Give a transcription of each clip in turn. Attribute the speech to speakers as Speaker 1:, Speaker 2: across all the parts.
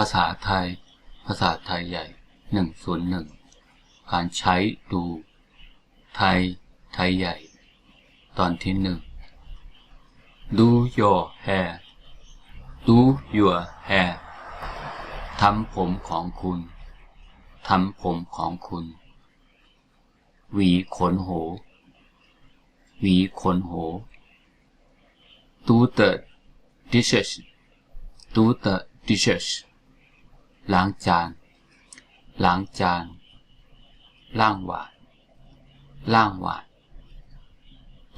Speaker 1: ภาษาไทย ภาษาไทยใหญ่ 101 การใช้ดู ไทย ไทยใหญ่ ตอนที่หนึ่ง Do your hair Do your hair ทำผมของคุณ ทำผมของคุณ หวีขนโห หวีขนโห Do the dishes Do the dishes ล้างจาน ล้างจาน ล่างหวานล่างหวาน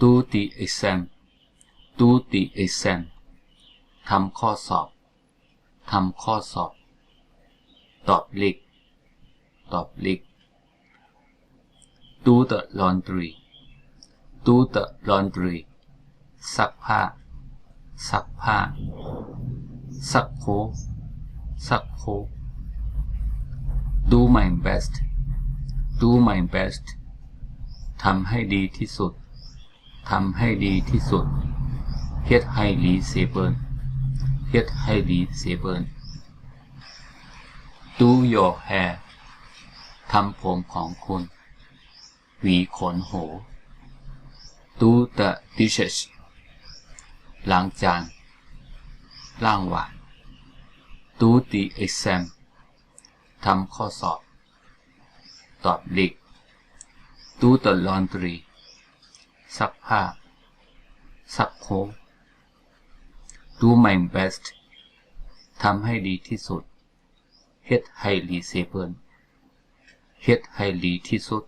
Speaker 1: Do the exam Do the exam ทำข้อสอบ ทำข้อสอบ ตอบลิก ตอบลิก Do the laundry Do the laundry ซักผ้า ซักผ้า ซักโคซักโค Do my best Do my best ทำให้ดีที่สุด ทำให้ดีที่สุดเฮ็ดให้ดีเสียเบินเฮ็ดให้ดีเสียเบิน Do your hair ทำผมของคุณ หวีขนโห Do the dishes ล้างจาน ล่างหวาน Do the exam ทำข้อสอบ ตอบเด็ก Do the laundry ซักผ้า ซักโคดูใหม่ best ทำให้ดีที่สุด เฮ็ดให้ดีเซเบิลเฮ็ดให้ดีที่สุด